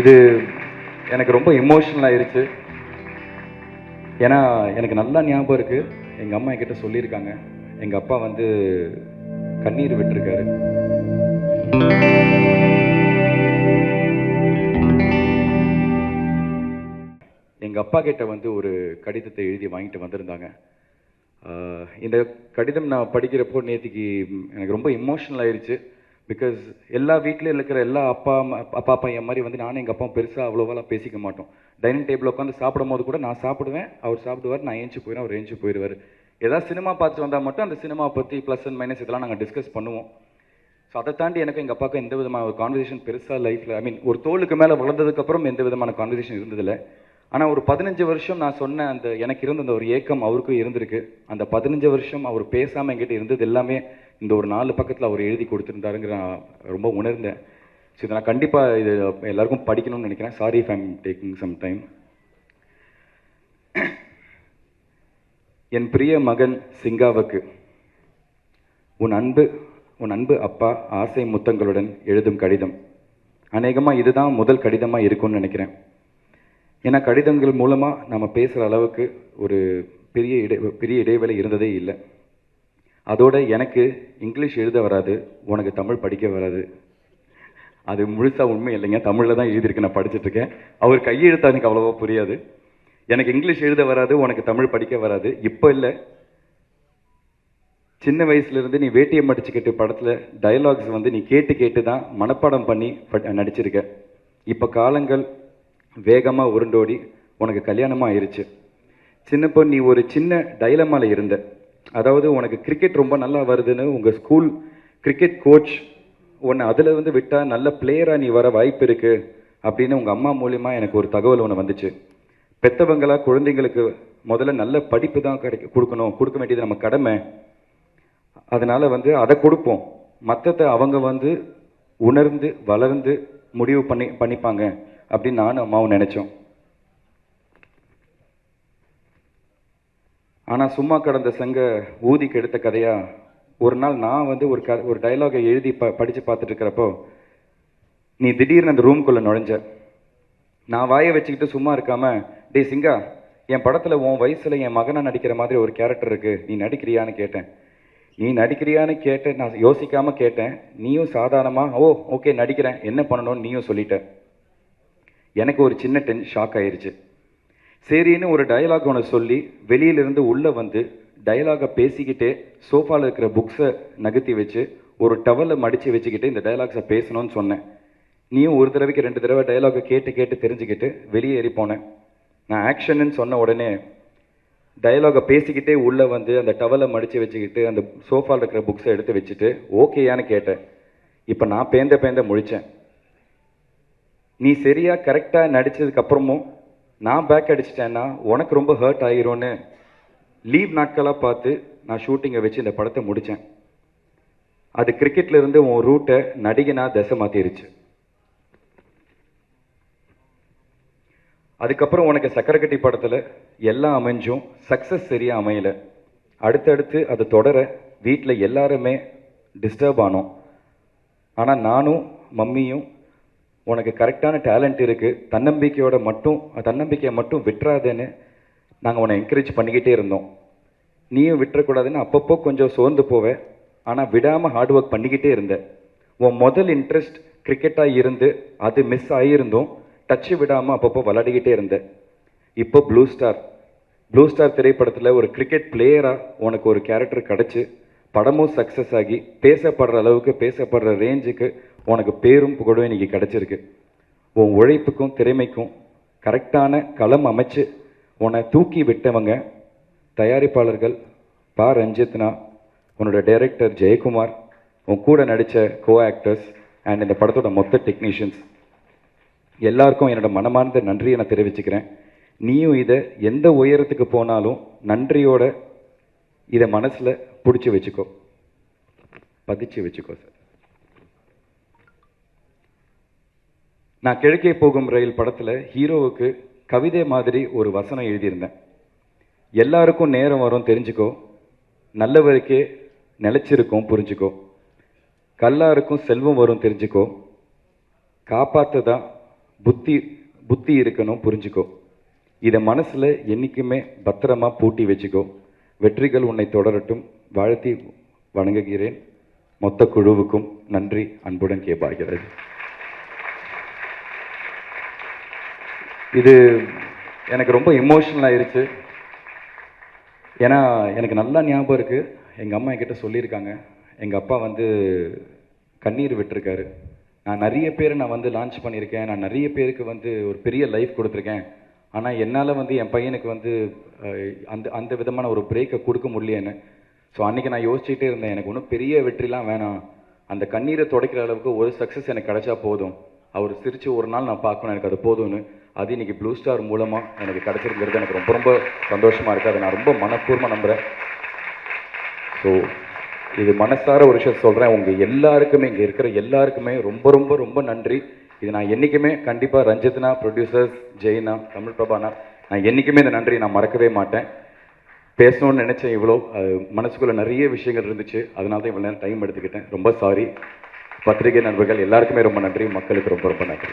இது எனக்கு ரொம்ப இமோஷனல் ஆயிருச்சு ஏன்னா எனக்கு நல்லா ஞாபகம் இருக்கு. எங்க அம்மா என்கிட்ட சொல்லியிருக்காங்க. எங்க அப்பா வந்து கண்ணீர் விட்டிருக்காரு. எங்க அப்பா கிட்ட வந்து ஒரு கடிதத்தை எழுதி வாங்கிட்டு வந்திருந்தாங்க. இந்த கடிதம் நான் படிக்கிறப்போ நேற்றுக்கு எனக்கு ரொம்ப இமோஷனல் ஆயிருச்சு பிகாஸ் எல்லா வீட்லேயும் இருக்கிற எல்லா அப்பா அம்மா அப்பா பையன் மாதிரி வந்து நானும் எங்கள் அப்பா பெருசாக அவ்வளோவெல்லாம் பேசிக்க மாட்டோம். டைனிங் டேபிள் உட்காந்து சாப்பிடும் போது கூட நான் சாப்பிடுவேன் அவர் சாப்பிடுவார் நான் ஏஞ்சி போயிடுவேன் அவர் ஏஞ்சி போயிடுவார். ஏதாவது சினிமா பார்த்துட்டு வந்தால் மட்டும் அந்த சினிமா பற்றி ப்ளஸ் அண்ட் மைனஸ் இதெல்லாம் நாங்கள் டிஸ்கஸ் பண்ணுவோம். ஸோ அதை தாண்டி எனக்கு எங்கள் அப்பாவுக்கு எந்த விதமான ஒரு கான்வர்சேஷன் பெருசாக லைஃப்பில் ஐ மீன் ஒரு தோலுக்கு மேலே வளர்ந்ததுக்கப்புறம் எந்த விதமான கான்வர்சேஷன் இருந்ததில்லை. ஆனால் ஒரு பதினஞ்சு வருஷம் நான் சொன்ன அந்த எனக்கு இருந்த அந்த ஒரு ஏக்கம் அவருக்கும் இருந்திருக்கு. அந்த பதினஞ்சு வருஷம் அவர் பேசாமல் எங்கிட்ட இருந்தது எல்லாமே இந்த ஒரு நாலு பக்கத்தில் அவர் எழுதி கொடுத்துருந்தாருங்கிற நான் ரொம்ப உணர்ந்தேன். ஸோ இதை நான் கண்டிப்பாக இது எல்லாருக்கும் படிக்கணும்னு நினைக்கிறேன். Sorry if I'm taking some time என் பிரிய மகன் சிங்காவுக்கு உன் அன்பு உன் அன்பு அப்பா ஆசை முத்தங்களுடன் எழுதும் கடிதம். அநேகமாக இதுதான் முதல் கடிதமாக இருக்கும்னு நினைக்கிறேன். ஏன்னா கடிதங்கள் மூலமாக நம்ம பேசுகிற அளவுக்கு ஒரு பெரிய இடை பெரிய இடைவேளை இருந்ததே இல்லை. அதோட எனக்கு இங்கிலீஷ் எழுத வராது உனக்கு தமிழ் படிக்க வராது. அது முழுசாக உண்மை இல்லைங்க. தமிழில் தான் எழுதியிருக்கு நான் படிச்சுட்ருக்கேன் அவர் கையெழுத்தா எனக்கு அவ்வளோவா புரியாது. எனக்கு இங்கிலீஷ் எழுத வராது உனக்கு தமிழ் படிக்க வராது. இப்போ இல்லை. சின்ன வயசுலேருந்து நீ வேட்டியம் மடிச்சுக்கிட்டு படத்தில் டயலாக்ஸ் வந்து நீ கேட்டு கேட்டு தான் மனப்பாடம் பண்ணி நடிச்சிருக்க. இப்போ காலங்கள் வேகமாக உருண்டோடி உனக்கு கல்யாணமாக ஆயிடுச்சு சின்னப்போ நீ ஒரு சின்ன டைலமாவில் இருந்த. அதாவது உனக்கு கிரிக்கெட் ரொம்ப நல்லா வருதுன்னு உங்கள் ஸ்கூல் கிரிக்கெட் கோச் உன்னை அதில் வந்து விட்டால் நல்ல பிளேயராக நீ வர வாய்ப்பு இருக்குது அப்படின்னு உங்கள் அம்மா மூலிமா எனக்கு ஒரு தகவல் ஒன்று வந்துச்சு. பெத்தவங்களாக குழந்தைங்களுக்கு முதல்ல நல்ல படிப்பு தான் கிடைக்க கொடுக்கணும். கொடுக்க வேண்டியது நம்ம கடமை. அதனால் வந்து அதை கொடுப்போம். மற்றத்தை அவங்க வந்து உணர்ந்து வளர்ந்து முடிவு பண்ணி பண்ணிப்பாங்க அப்படின்னு நானும் அம்மாவும் நினச்சோம். ஆனால் சும்மா கடந்த சங்க ஊதி கெடுத்த கதையா? ஒரு நாள் நான் வந்து ஒரு க ஒரு டைலாகை எழுதி ப படித்து பார்த்துட்டு இருக்கிறப்போ நீ திடீர்னு அந்த ரூம்குள்ளே நுழைஞ்ச. நான் வாயை வச்சுக்கிட்டு சும்மா இருக்காமல் டே சிங்கா என் படத்தில் உன் வயசில் என் மகனை நடிக்கிற மாதிரி ஒரு கேரக்டர் இருக்குது நீ நடிக்கிறியான்னு கேட்டேன். நீ நடிக்கிறியான்னு கேட்டேன் நான் யோசிக்காமல் கேட்டேன். நீயும் சாதாரணமாக ஓ ஓகே நடிக்கிறேன். என்ன பண்ணணும்னு நீயும் சொல்லிட்ட. எனக்கு ஒரு சின்ன டென் ஷாக் ஆயிடுச்சு சரின்னு ஒரு டயலாக் ஒன்று சொல்லி வெளியிலிருந்து உள்ளே வந்து டயலாகை பேசிக்கிட்டே சோஃபாவில் இருக்கிற புக்ஸை நகர்த்தி வச்சு ஒரு டவலை மடித்து வச்சுக்கிட்டு இந்த டயலாக்ஸை பேசணும்னு சொன்னேன். நீயும் ஒரு தடவைக்கு ரெண்டு தடவை டயலாகை கேட்டு கேட்டு தெரிஞ்சுக்கிட்டு வெளியே ஏறி போனேன். நான் ஆக்ஷன்னு சொன்ன உடனே டயலாகை பேசிக்கிட்டே உள்ளே வந்து அந்த டவலை மடித்து வச்சுக்கிட்டு அந்த சோஃபாவில் இருக்கிற புக்ஸை எடுத்து வச்சுட்டு ஓகேயான்னு கேட்டேன். இப்போ நான் பேந்த பேந்த முழித்தேன் நீ சரியாக கரெக்டாக நடித்ததுக்கப்புறமும் நான் பேக் அடிச்சிட்டேன்னா உனக்கு ரொம்ப ஹர்ட் ஆயிரும்னு லீவ் நாட்களாக பார்த்து நான் ஷூட்டிங்கை வச்சு இந்த படத்தை முடித்தேன் அது கிரிக்கெட்ல இருந்து உன் ரூட்டை நடிகனா திசை மாற்றிருச்சு அதுக்கப்புறம் உனக்கு சக்கரக்கட்டி படத்தில் எல்லாம் அமைஞ்சும் சக்சஸ் சரியாக அமையல. அடுத்தடுத்து அது தொடர வீட்டில் எல்லாருமே டிஸ்டர்ப் ஆனோம். ஆனால் நானும் மம்மியும் உனக்கு கரெக்டான டேலண்ட் இருக்குது தன்னம்பிக்கையோட மட்டும் தன்னம்பிக்கையை மட்டும் விட்டுறாதேன்னு நாங்கள் உன்னை என்கரேஜ் பண்ணிக்கிட்டே இருந்தோம். நீயும் விட்டுறக்கூடாதுன்னு அப்பப்போ கொஞ்சம் சோர்ந்து போவேன் ஆனால் விடாமல் ஹார்ட் ஒர்க் பண்ணிக்கிட்டே இருந்த. உன் முதல் இன்ட்ரெஸ்ட் கிரிக்கெட்டாக இருந்து அது மிஸ் ஆகியிருந்தும் டச்சு விடாமல் அப்பப்போ விளையாடிக்கிட்டே இருந்த. இப்போ ப்ளூ ஸ்டார் ப்ளூ ஸ்டார் திரைப்படத்தில் ஒரு கிரிக்கெட் பிளேயராக உனக்கு ஒரு கேரக்டர் கிடச்சி படமும் சக்ஸஸ் ஆகி பேசப்படுற அளவுக்கு பேசப்படுற ரேஞ்சுக்கு உனக்கு பேரும் புகழும் இன்றைக்கி கிடைச்சிருக்கு. உன் உழைப்புக்கும் திறமைக்கும் கரெக்டான களம் அமைச்சு உன்னை தூக்கி விட்டவங்க தயாரிப்பாளர்கள் பா. ரஞ்சித்னா உன்னோட டைரக்டர் ஜெயக்குமார் உன் கூட நடித்த கோ ஆக்டர்ஸ் அண்ட் இந்த படத்தோட மொத்த டெக்னீஷியன்ஸ் எல்லாருக்கும் என்னோட மனமார்ந்த நன்றியை நான் தெரிவிச்சுக்கிறேன். நீயும் இதை எந்த உயரத்துக்கு போனாலும் நன்றியோட இதை மனசில் பிடிச்சி வச்சுக்கோ. பதிச்சு வச்சுக்கோ சார் நான் கிழக்கே போகும் ரயில் படத்தில் ஹீரோவுக்கு கவிதை மாதிரி ஒரு வசனம் எழுதியிருந்தேன். எல்லாருக்கும் நேரம் வரும் தெரிஞ்சுக்கோ. நல்லவருக்கே நிலைச்சிருக்கும் புரிஞ்சுக்கோ. கல்லாருக்கும் செல்வம் வரும் தெரிஞ்சுக்கோ. காப்பாத்த தான் புத்தி புத்தி இருக்கணும் புரிஞ்சுக்கோ. இதை மனசில் என்றைக்குமே பத்திரமா பூட்டி வச்சுக்கோ. வெற்றிகள் உன்னை தொடரட்டும். வாழ்த்தி வணங்குகிறேன். மொத்த குழுவுக்கும் நன்றி. அன்புடன் கேபாகிறது. இது எனக்கு ரொம்ப இமோஷனல் ஆயிடுச்சு ஏன்னா எனக்கு நல்லா ஞாபகம் இருக்கு. எங்கள் அம்மா என்கிட்ட சொல்லியிருக்காங்க. எங்கள் அப்பா வந்து கண்ணீர் விட்டுருக்காரு. நான் நிறைய பேர் நான் வந்து லான்ச் பண்ணியிருக்கேன். நான் நிறைய பேருக்கு வந்து ஒரு பெரிய லைஃப் கொடுத்துருக்கேன். ஆனால் என்னால் வந்து என் பையனுக்கு வந்து அந்த அந்த விதமான ஒரு பிரேக்கை கொடுக்க முடியலன்னு ஸோ அன்றைக்கி நான் யோசிச்சுட்டே இருந்தேன். எனக்கு ஒன்றும் பெரிய வெற்றிலாம் வேணாம். அந்த கண்ணீரை துடைக்கிற அளவுக்கு ஒரு சக்ஸஸ் எனக்கு கிடைச்சா போதும். அவர் சிரித்து ஒரு நாள் நான் பார்க்கணும். எனக்கு அது போதும்னு. அது இன்னைக்கு ப்ளூ ஸ்டார் மூலமாக எனக்கு கிடைச்சிருக்கிறது. எனக்கு ரொம்ப ரொம்ப சந்தோஷமாக இருக்குது அதை நான் ரொம்ப மனப்பூர்வமாக நம்புகிறேன் ஸோ இது மனசார ஒரு விஷயம் சொல்கிறேன் உங்கள் எல்லாருக்குமே இங்கே இருக்கிற எல்லாருக்குமே ரொம்ப ரொம்ப ரொம்ப நன்றி. இது நான் என்றைக்குமே கண்டிப்பாக ரஞ்சித்னா ப்ரொடியூசர்ஸ் ஜெயினா தமிழ் பிரபானா நான் என்றைக்குமே இந்த நன்றி நான் மறக்கவே மாட்டேன். பேசணும்னு நினச்சேன் இவ்வளோ மனசுக்குள்ளே நிறைய விஷயங்கள் இருந்துச்சு. அதனால தான் இவ்வளோ நேரம் டைம் எடுத்துக்கிட்டேன். ரொம்ப சாரி பத்திரிகை நண்பர்கள் எல்லாருக்குமே ரொம்ப நன்றி. மக்களுக்கு ரொம்ப ரொம்ப நன்றி.